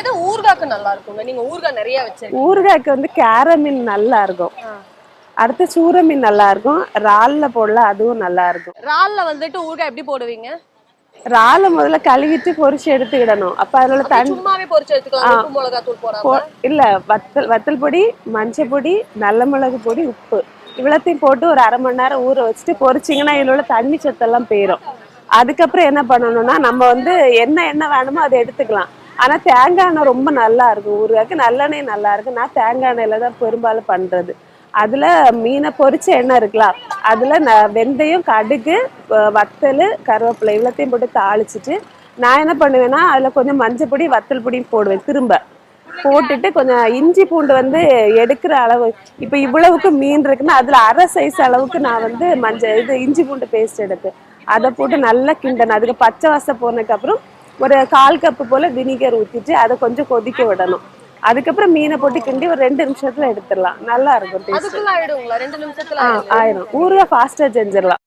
எது ஊறுகாக்கு நல்லா இருக்குங்க நீங்க ஊறுகாய் நிறைய வச்சிருக்கீங்க. ஊறுகாய்க்கு வந்து கேர மீன் நல்லா இருக்கும். அடுத்து சூர மீன் நல்லா இருக்கும் இறால்ல போடலாம் அதுவும் நல்லா இருக்கும் இறால்ல வந்துட்டு ஊறுகாய் எப்படி போடுவீங்க? இறாலை முதல்ல கழுவிட்டு பொரிச்சு எடுத்துக்கிடணும். அப்ப அப்படியே தண்ணி சும்மாவே பொரிச்சு எடுத்துக்கலாம். மிளகா தூள் போடாம? இல்ல வத்தல் வத்தல் பொடி மஞ்சள் பொடி நல்ல மிளகு பொடி உப்பு. இவ்வளத்தையும் போட்டு ஒரு அரை மணி நேரம் ஊற வச்சுட்டு பொரிச்சிங்கன்னா இதுல உள்ள தண்ணி சத்தெல்லாம் போயிடும் அதுக்கப்புறம் என்ன பண்ணணும்னா நம்ம வந்து என்ன எண்ணெய் வேணுமோ அதை எடுத்துக்கலாம். ஆனா தேங்காய் எண்ணெய் ரொம்ப நல்லா இருக்கும். ஊறுகாய்க்கு நல்லெண்ணெய் நல்லா இருக்கும். நான் தேங்காய் எண்ணெயில தான் பெரும்பாலும் பண்றது. அதுல மீனை பொரிச்ச எண்ணெய் இருக்கலாம் அதுல ந- வெந்தயம் கடுகு வத்தல் கருவேப்பிலை இவ்வளோத்தையும் போட்டு தாளிச்சிட்டு நான் என்ன பண்ணுவேன்னா அதில் கொஞ்சம் மஞ்சள் பொடி வத்தல் பொடியும் போடுவேன் திரும்ப. போட்டுட்டு கொஞ்சம் இஞ்சி பூண்டு வந்து எடுக்கிற அளவு இப்போ இவ்வளவுக்கு மீன் இருக்குன்னா அதில் அரை சைஸ் அளவுக்கு நான் வந்து மஞ்சள் இது இஞ்சி பூண்டு பேஸ்ட் எடுப்பேன். அதை போட்டு நல்லா கிண்டணும். அதுக்கு பச்சை வாசம் போனதுக்கப்புறம் ஒரு கால் கப்பு போல வினிகர் ஊத்திட்டு அதை கொஞ்சம் கொதிக்க விடணும். அதுக்கப்புறம் மீனை போட்டு கிண்டி ஒரு ரெண்டு நிமிஷத்துல எடுத்துடலாம். நல்லா இருக்கும் டேஸ்ட் அதுக்குள்ள ஆயிடுங்களா? ரெண்டு நிமிஷத்துல ஆ ஆயிடுங்களா? ஆயிரும். ஊறுகாய் ஃபாஸ்டா செஞ்சிடலாம்.